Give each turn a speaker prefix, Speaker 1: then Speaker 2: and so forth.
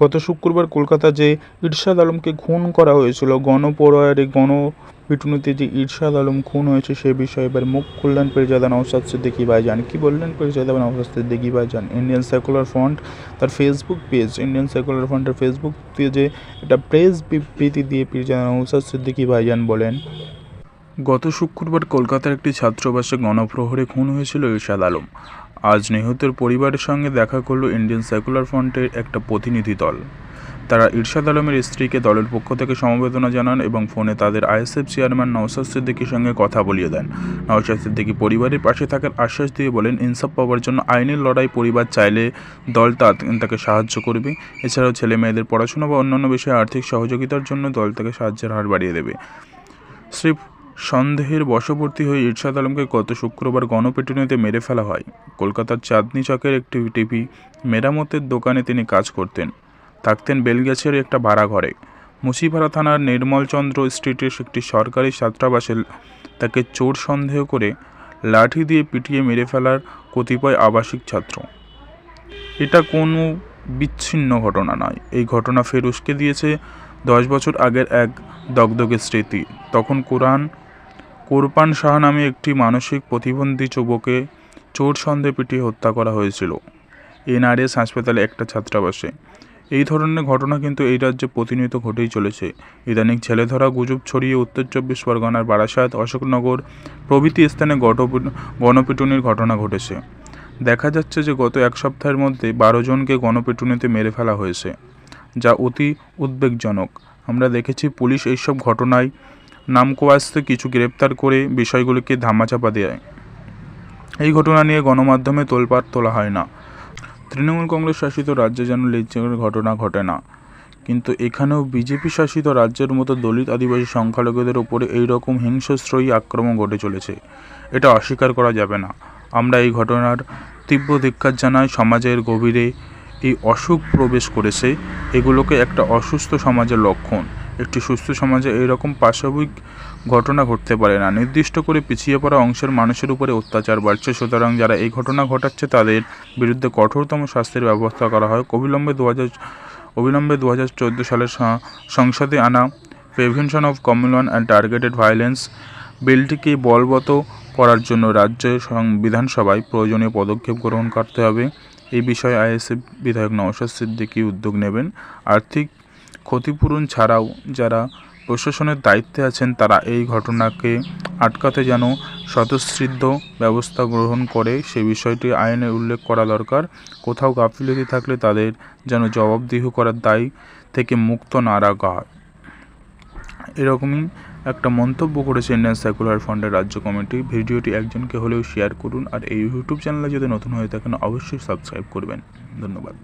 Speaker 1: গত শুক্রবার কলকাতা যে ইরশাদ আলমকে খুন করা হয়েছিল গণপরয়ারে গণ পিটুনিতে যে ইরশাদ আলম খুন হয়েছে সে বিষয়ে এবার মুখ খুললেন পেরজাদা নওসাদ সিদ্দিকি ভাইজান। কি বললেন পেরজাদা নওসাদ সিদ্দিকি ভাইজান? ইন্ডিয়ান সেকুলার ফ্রন্ট তার ফেসবুক পেজ ইন্ডিয়ান সেকুলার ফ্রন্টের ফেসবুক পেজে একটা প্রেস বিবৃতি দিয়ে পেরজাদা নওসাদ সিদ্দিকি ভাইজান বলেন, গত শুক্রবার কলকাতার একটি ছাত্রাবাসে গণপ্রহরে খুন হয়েছিল ইরশাদ আলম। আজ নিহতের পরিবারের সঙ্গে দেখা করল ইন্ডিয়ান সেকুলার ফ্রন্টের একটা প্রতিনিধি দল। তারা ইরশাদ আলমের স্ত্রীকে দলের পক্ষ থেকে সমবেদনা জানান এবং ফোনে তাদের আইএসএফ চেয়ারম্যান নওশাদ সিদ্দিকির সঙ্গে কথা বলিয়ে দেন। নওশাদ সিদ্দিকি পরিবারের পাশে থাকার আশ্বাস দিয়ে বলেন, ইনসাফ পাওয়ার জন্য আইনের লড়াই পরিবার চাইলে দল তাকে সাহায্য করবে। এছাড়াও ছেলে মেয়েদের পড়াশোনা বা অন্যান্য বিষয়ে আর্থিক সহযোগিতার জন্য দল তাকে সাহায্যের হার বাড়িয়ে দেবে। শ্রী সন্দেহের বশবর্তী হয়ে ইরশাদ আলমকে গত শুক্রবার গণপিটুনিতে মেরে ফেলা হয়। কলকাতার চাঁদনি চকের একটি টিভি মেরামতের দোকানে তিনি কাজ করতেন। থাকতেন বেলগাছের একটা ভাড়া ঘরে থানার নির্মলচন্দ্র স্ট্রিটের একটি সরকারি ছাত্রাবাসে তাকে চোর সন্দেহ করে লাঠি দিয়ে পিটিয়ে মেরে ফেলার কতিপয় আবাসিক ছাত্র। এটা কোনো বিচ্ছিন্ন ঘটনা নয়। এই ঘটনা ফের উস্কে দিয়েছে দশ বছর আগের এক দগদগে স্মৃতি। তখন কোরআন কোরপান শাহ নামে একটি মানসিক প্রতিবন্ধী যুবকে চোর সন্দেহে পিটিয়ে হত্যা করা হয়েছিল। এনআরএস হাসপাতালে একটা ছাত্রাবাসে। এই ধরনের ঘটনা কিন্তু এই রাজ্যে প্রতিনিয়ত ঘটেই চলেছে। ইদানিং ছেলে ধরা, গুজব ছড়িয়ে উত্তর চব্বিশ পরগনার বারাসাত, অশোকনগর প্রভৃতি স্থানে গণপিট- গণপিটুনির ঘটনা ঘটেছে। দেখা যাচ্ছে যে গত এক সপ্তাহের মধ্যে বারো জনকে গণপিটুনিতে মেরে ফেলা হয়েছে। যা অতি উদ্বেগজনক। আমরা দেখেছি পুলিশ এইসব ঘটনায় নামকোয়াস্তে কিছু গ্রেপ্তার করে বিষয়গুলিকে ধামাচাপা দেয়। এই ঘটনা নিয়ে গণমাধ্যমে তোলপাড় তোলা হয় না। তৃণমূল কংগ্রেস শাসিত রাজ্যে যেন লিঞ্চিংয়ের ঘটনা ঘটে না। কিন্তু এখানেও বিজেপি শাসিত রাজ্যের মতো দলিত আদিবাসী সংখ্যালঘুদের উপরে এই রকম আক্রমণ ঘটে চলেছে। এটা অস্বীকার করা যাবে না। আমরা এই ঘটনার তীব্র ধিক্কার জানাই সমাজের গভীরে এই অসুখ প্রবেশ করেছে, এগুলোকে একটা অসুস্থ সমাজের লক্ষণ। একটি সুস্থ সমাজে এইরকম পাশবিক ঘটনা ঘটতে পারে না। নির্দিষ্ট করে পিছিয়ে পড়া অংশের মানুষের উপরে অত্যাচার বাড়ছে। সুতরাং যারা এই ঘটনা ঘটাচ্ছে, তাদের বিরুদ্ধে কঠোরতম শাস্তির ব্যবস্থা করা হয়। অবিলম্বে দু হাজার, অবিলম্বে দু হাজার চোদ্দ সালের সংসদে আনা prevention of common and targeted violence বিলটিকে বলবৎ করার জন্য রাজ্যের সং- বিধানসভায় প্রয়োজনীয় পদক্ষেপ গ্রহণ করতে হবে। এই বিষয়ে আইএসএফ বিধায়ক নওশাদ সিদ্দিকী উদ্যোগ নেবেন। আর্থিক ক্ষতিপূরণ ছাড়াও যারা প্রশাসনের দায়িত্বে আছেন, তারা এই ঘটনাকে আটকাতে যেন স্বতঃসিদ্ধ ব্যবস্থা গ্রহণ করে, সে বিষয়টি আইনে উল্লেখ করা দরকার। কোথাও গাফিলতি থাকলে তাদের যেন জবাবদিহি করার দায় থেকে মুক্ত না রাখা হয়। এরকমই একটা মন্তব্য করেছে ইন্ডিয়ান সেকুলার ফান্ডের রাজ্য কমিটি। ভিডিওটি একজনকে হলেও শেয়ার করুন, আর এই ইউটিউব চ্যানেলে যদি নতুন হয়ে থাকেন, অবশ্যই সাবস্ক্রাইব করবেন। ধন্যবাদ।